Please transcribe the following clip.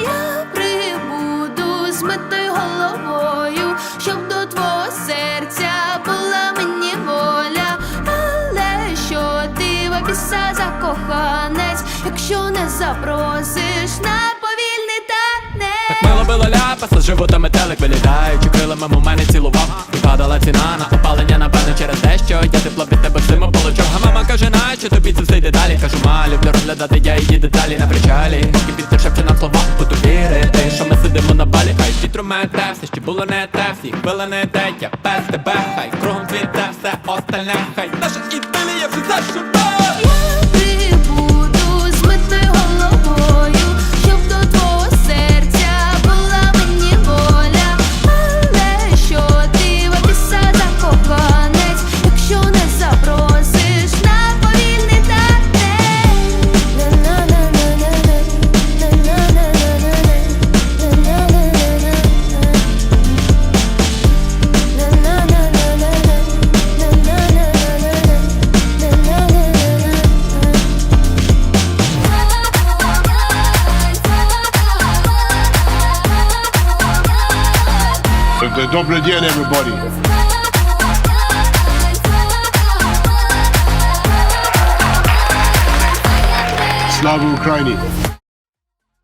Я прибуду з метою головою, щоб до твого серця була мені воля, але що ти в опіса закоханець, якщо не запросиш на повільний танець Так мило було ляпаса, живота метелик вилітаючи крилами у мене цілував, і падала ціна на те, тепло від тебе зиму получав А мама каже, наче тобі це все йде далі? Кажу, ма, люблю розглядати я її деталі на причалі Поки вітер шепче нам слова, буду вірити Що ми сидимо на балі, хай вітру мете Все, ще було не те, всі хвили не те Я без тебе, хай кругом цвіте все остальне Хай. Наша ідилія вже зашибе So the double D and everybody. Slava Ukraini.